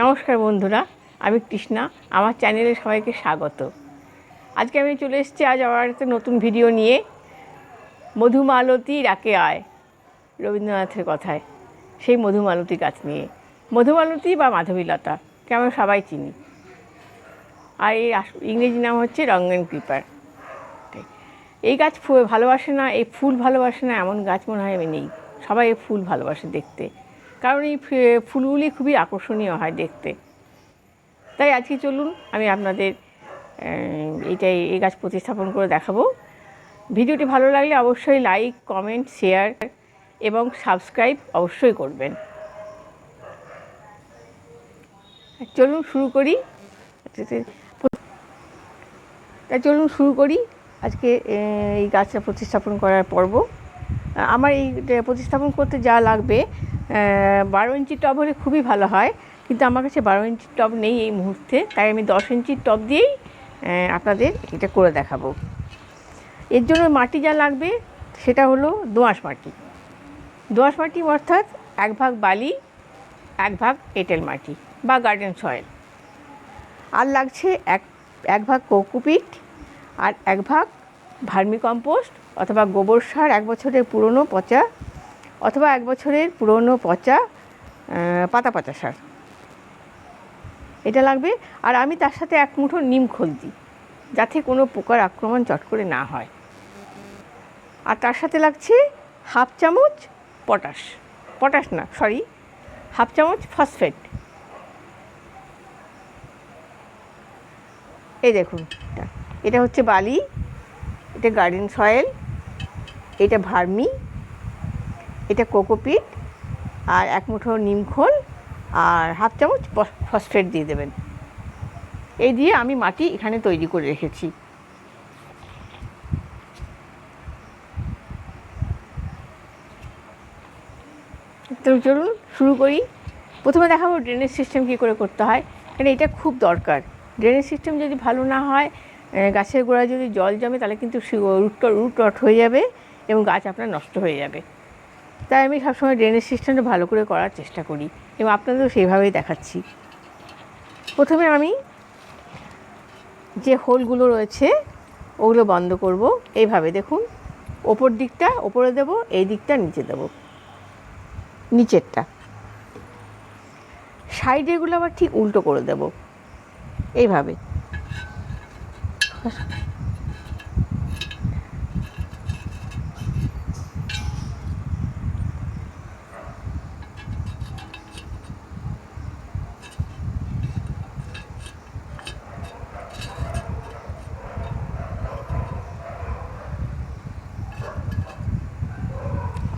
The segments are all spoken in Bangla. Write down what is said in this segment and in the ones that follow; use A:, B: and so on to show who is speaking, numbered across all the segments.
A: নমস্কার বন্ধুরা, আমি কৃষ্ণা, আমার চ্যানেলে সবাইকে স্বাগত। আজকে আমি চলে এসেছি, আজ আমার একটা নতুন ভিডিও নিয়ে। মধুমালতী রাকে আয়, রবীন্দ্রনাথের কথায়, সেই মধুমালতী গাছ নিয়ে। মধুমালতী বা মাধবীলতা কে আমরা সবাই চিনি। আর এর ইংরেজি নাম হচ্ছে রঙ্গন ক্রিপার এই গাছ ভালোবাসে না, এই ফুল ভালোবাসে না, এমন গাছ মনে হয় আমি নেই। সবাই এই ফুল ভালোবাসে দেখতে। কারণ এই ফুলগুলি খুবই আকর্ষণীয় হয় দেখতে। তাই আজকে চলুন আমি আপনাদের আহ, এইটাই এই গাছ প্রতিস্থাপন করে দেখাবো। ভিডিওটি ভালো লাগলে অবশ্যই লাইক কমেন্ট শেয়ার এবং সাবস্ক্রাইব অবশ্যই করবেন। চলুন শুরু করি। তা চলুন শুরু করি। আজকে এই গাছটা প্রতিস্থাপন করার পর্ব। আমার এই প্রতিস্থাপন করতে যা লাগবে বারো ইঞ্চির টব হলে খুবই ভালো হয়, কিন্তু আমার কাছে বারো ইঞ্চির টব নেই এই মুহূর্তে, তাই আমি দশ ইঞ্চির টব দিয়েই আপনাদের এটা করে দেখাবো। এর জন্য মাটি যা লাগবে, সেটা হলো দোআঁশ মাটি। দোআঁশ মাটি অর্থাৎ এক ভাগ বালি, এক ভাগ এঁটেল মাটি বা গার্ডেন সয়েল। আর লাগছে এক এক ভাগ কোকুপিট আর এক ভাগ ভার্মি কম্পোস্ট অথবা গোবর সার, এক বছরের পুরনো পচা অথবা এক বছরের পুরনো পচা পাতা পচা সার। এটা লাগবে। আর আমি তার সাথে এক মুঠো নিম খোল দিই, যাতে কোনো পোকার আক্রমণ চট করে না হয়। আর তার সাথে লাগছে হাফ চামচ পটাশ। পটাশ না, সরি, হাফ চামচ ফসফেট। এই দেখুন এটা হচ্ছে বালি, এটা গার্ডেন সয়েল, এটা ভার্মি এটা কোকোপিট আর এক মুঠো নিমখোল আর হাফ চামচ ফসফেট দিয়ে দেবেন। এই দিয়ে আমি মাটি এখানে তৈরি করে রেখেছি। তো চলুন শুরু করি। প্রথমে দেখাবো ড্রেনেজ সিস্টেম কী করে করতে হয়। কারণ এটা খুব দরকার। ড্রেনেজ সিস্টেম যদি ভালো না হয় গাছের গোড়ায় যদি জল জমে তাহলে কিন্তু রুট রুট রট হয়ে যাবে এবং গাছ আপনার নষ্ট হয়ে যাবে। তাই আমি সবসময় ড্রেনেজ সিস্টেমটা ভালো করে করার চেষ্টা করি এবং আপনাদেরও সেইভাবেই দেখাচ্ছি। প্রথমে আমি যে হোলগুলো রয়েছে, ওগুলো বন্ধ করব। এইভাবে দেখুন, ওপর দিকটা ওপরে দেব, এই দিকটা নিচে দেব। নিচেরটা। সাইডেরগুলো আবার ঠিক উল্টো করে দেব। এইভাবে।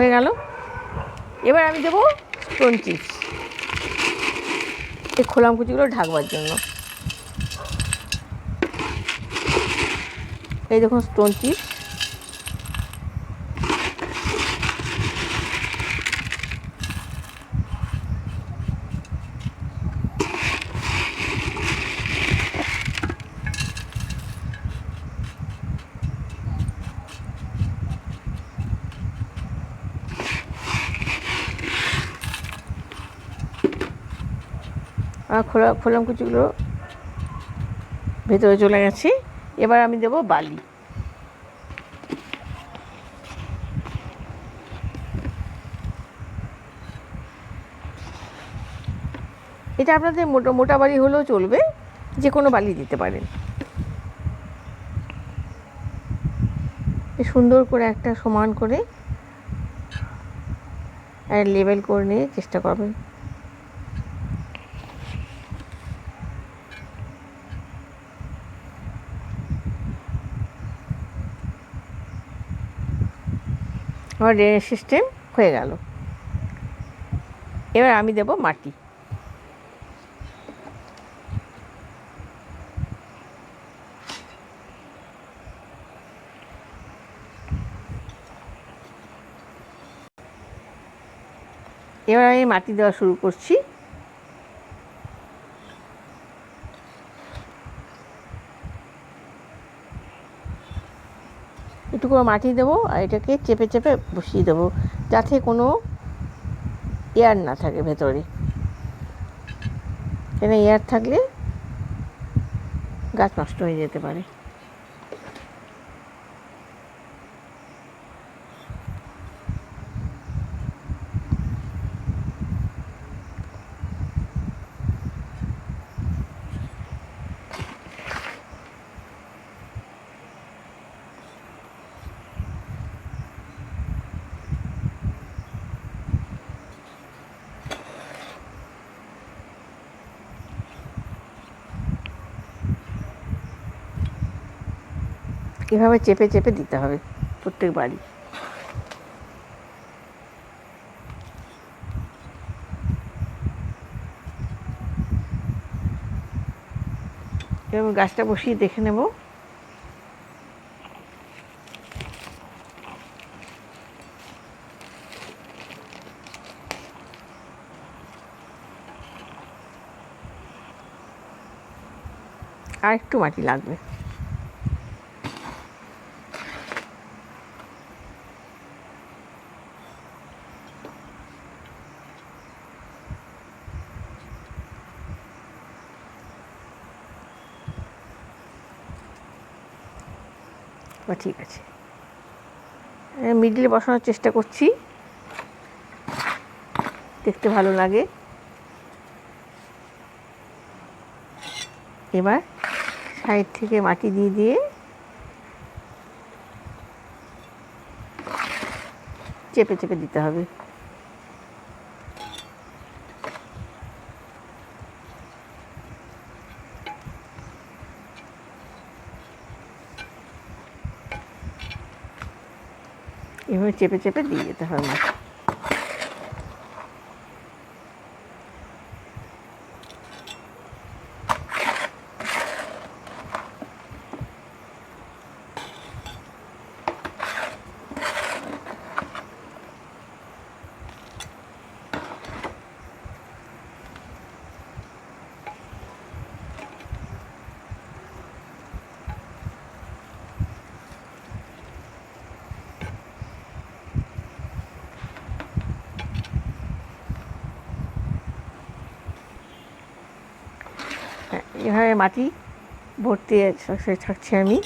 A: হয়ে গেল। এবার আমি দেবো স্টোন চিপস এই খোলাম কুচিগুলো ঢাকবার জন্য। এই দেখুন স্টোন চিপস আমার খোলা খোলাম কুচিগুলো। ভেতরে চলে গেছে। এবার আমি দেবো বালি। এটা আপনাদের মোটা মোটা বালি হলেও চলবে যে কোনো বালি দিতে পারেন। সুন্দর করে একটা সমান করে লেবেল করে নিয়ে চেষ্টা করবেন। আমার ড্রেনেজ সিস্টেম হয়ে গেল। এবার আমি দেব মাটি। এবার আমি মাটি দেওয়া শুরু করছি। করে মাটি দেবো আর এটাকে চেপে চেপে বসিয়ে দেবো, যাতে কোনো এয়ার না থাকে ভেতরে। কেন এয়ার থাকলে গাছ নষ্ট হয়ে যেতে পারে। এভাবে চেপে চেপে দিতে হবে প্রত্যেক বাড়ি। গাছটা বসিয়ে দেখে নেব। আর একটু মাটি লাগবে। বা ঠিক আছে। মিডিলে বসানোর চেষ্টা করছি। দেখতে ভালো লাগে। এবার সাইড থেকে মাটি দিয়ে দিয়ে চেপে চেপে দিতে হবে। এভাবে চেপে চেপে দিয়ে হ্যাঁ, এভাবে মাটি ভর্তি থাকছে আমি।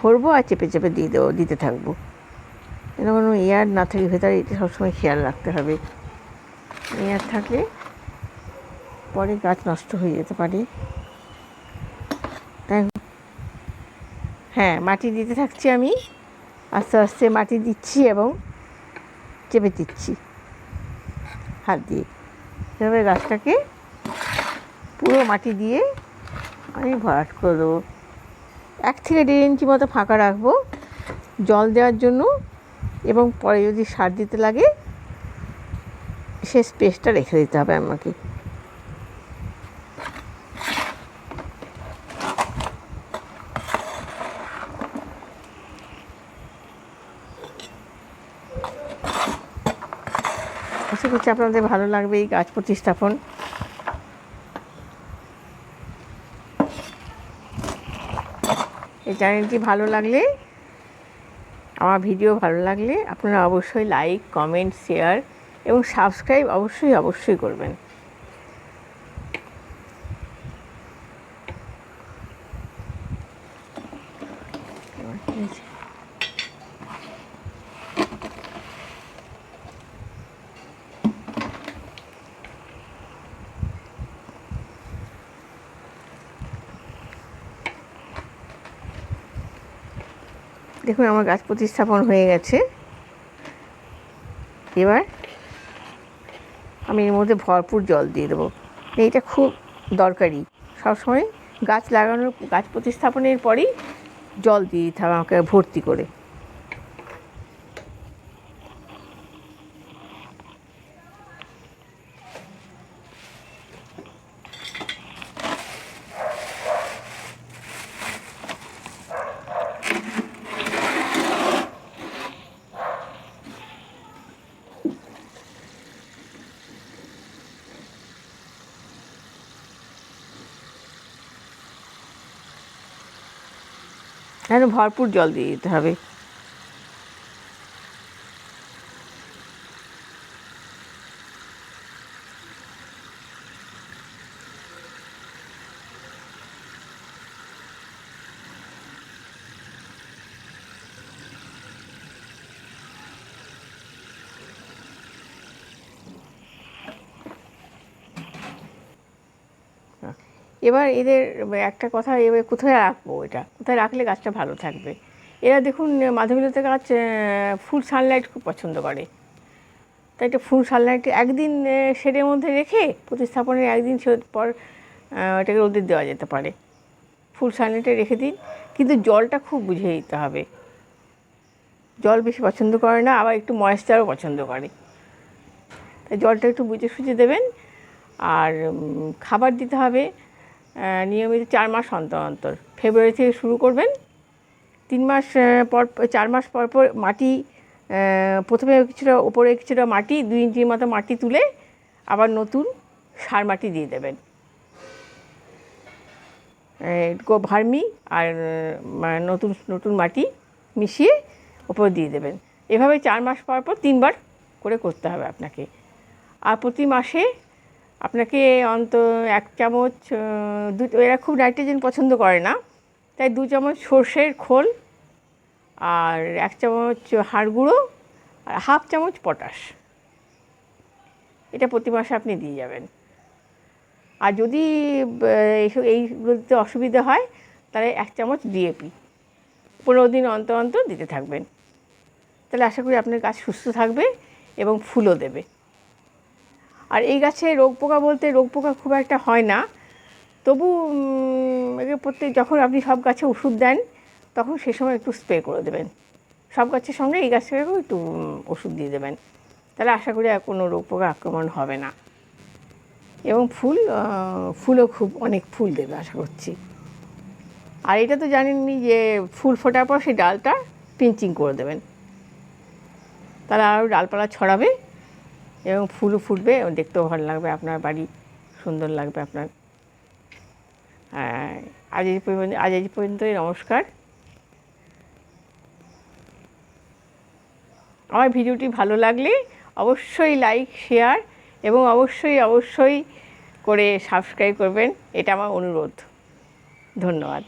A: ভরবো আর চেপে চেপে দিয়ে দেবো দিতে থাকব। যেন কোনো এয়ার না থাকে ভেতরে এটা সবসময় খেয়াল রাখতে হবে। এয়ার থাকলে পরে গাছ নষ্ট হয়ে যেতে পারে। তাই হ্যাঁ মাটি দিতে থাকছি আমি। আস্তে আস্তে মাটি দিচ্ছি এবং চেপে দিচ্ছি হাত দিয়ে। এভাবে গাছটাকে পুরো মাটি দিয়ে আমি ভরাট করে দেবো। এক থেকে দেড় ইঞ্চি মতো ফাঁকা রাখব জল দেওয়ার জন্য এবং পরে যদি সার দিতে লাগে সে স্পেসটা রেখে দিতে হবে আমাকে। আশা করছি আপনাদের ভালো লাগবে এই গাছ প্রতিস্থাপন। চ্যানেলটি ভালো লাগলে, আমার ভিডিও ভালো লাগলে আপনারা অবশ্যই লাইক কমেন্ট শেয়ার এবং সাবস্ক্রাইব অবশ্যই অবশ্যই করবেন। দেখুন, আমার গাছ প্রতিস্থাপন হয়ে গেছে। এবার আমি এর মধ্যে ভরপুর জল দিয়ে দেবো। এইটা খুব দরকারি। সবসময় গাছ লাগানোর, গাছ প্রতিস্থাপনের পরেই জল দিয়ে দিতে হবে আমাকে ভর্তি করে। ভরপুর জল দিয়ে দিতে হবে। এবার এদের, একটা কথা এবার কোথায় রাখব এটা? কোথায় রাখলে গাছটা ভালো থাকবে? এরা দেখুন মাধবীলতা গাছ ফুল সানলাইট খুব পছন্দ করে। তাই একটা ফুল সানলাইট একদিন শেডের মধ্যে রেখে প্রতিস্থাপনের একদিন পর ওটাকে রোদে দেওয়া যেতে পারে। ফুল সানলাইটে রেখে দিন, কিন্তু জলটা খুব বুঝে দিতে হবে। জল বেশি পছন্দ করে না, আবার একটু ময়েশ্চারও পছন্দ করে। তাই জলটা একটু বুঝে সুঝে দেবেন, আর খাবার দিতে হবে। নিয়মিত চার মাস অন্তর অন্তর। ফেব্রুয়ারি থেকে শুরু করবেন। তিন মাস পর, চার মাস পর পর মাটি প্রথমে কিছুটা ওপরে কিছুটা মাটি, দুই ইঞ্চির মতো মাটি তুলে আবার নতুন সার মাটি দিয়ে দেবেন। ভার্মি আর নতুন নতুন মাটি মিশিয়ে ওপরে দিয়ে দেবেন। এভাবে চার মাস পর পর তিনবার করে করতে হবে আপনাকে। আর প্রতি মাসে আপনাকে অন্ত এক চামচ দু, এরা খুব নাইট্রোজেন পছন্দ করে না, তাই দু চামচ সর্ষের খোল আর এক চামচ হাড় গুঁড়ো আর হাফ চামচ পটাশ। এটা প্রতি মাসে আপনি দিয়ে যাবেন। আর যদি এইসব এইগুলোতে অসুবিধা হয়, তাহলে এক চামচ ডিএপি পনেরো দিন অন্তর অন্তর দিতে থাকবেন। তাহলে আশা করি আপনার গাছ সুস্থ থাকবে এবং ফুলও দেবে। আর এই গাছে রোগ পোকা বলতে রোগ পোকা খুব একটা হয় না। তবু প্রত্যেক যখন আপনি সব গাছে ওষুধ দেন, তখন সে সময় একটু স্প্রে করে দেবেন। সব গাছের সঙ্গে এই গাছটাকেও একটু ওষুধ দিয়ে দেবেন। তাহলে আশা করি আর কোনো রোগ পোকা আক্রমণ হবে না। এবং ফুল ফুলও খুব, অনেক ফুল দেবে আশা করছি। আর এটা তো জানেননি যে ফুল ফোটার পর সেই ডালটা পিঞ্চিং করে দেবেন। তাহলে আরও ডালপালা ছড়াবে। এবং ফুলও ফুটবে, এবং দেখতেও ভালো লাগবে। আপনার বাড়ি সুন্দর লাগবে আপনার। আজ এই পর্যন্ত, আজ এই পর্যন্তই, নমস্কার। আমার ভিডিওটি ভালো লাগলে অবশ্যই লাইক, শেয়ার, এবং অবশ্যই অবশ্যই করে সাবস্ক্রাইব করবেন। এটা আমার অনুরোধ। ধন্যবাদ।